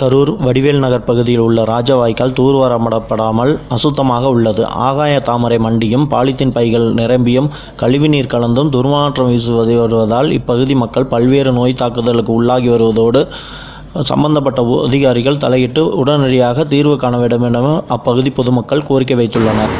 கரூர் வடிவேல் நகர் பகுதியில் உள்ள ராஜவாய்க்கால் தூர்வாரமிடப்படாமல் அசுத்தமாக உள்ளது. ஆகாய தாமரை மண்டியும் பாலித்தீன் பைகள் நிரம்பியும் கழிவுநீர் கலந்தும் துர்மாற்றம் வீசுவது வருவதால் இப்பகுதி மக்கள் பல்வேறு நோய் தாக்குதலுக்கு உள்ளாகி வருவதோடு சம்பந்தப்பட்ட அதிகாரிகள் தலையிட்டு உடனடியாக தீர்வு காண வேண்டும் என அப்பகுதி பொதுமக்கள் கோரிக்கை வைத்துள்ளனர்.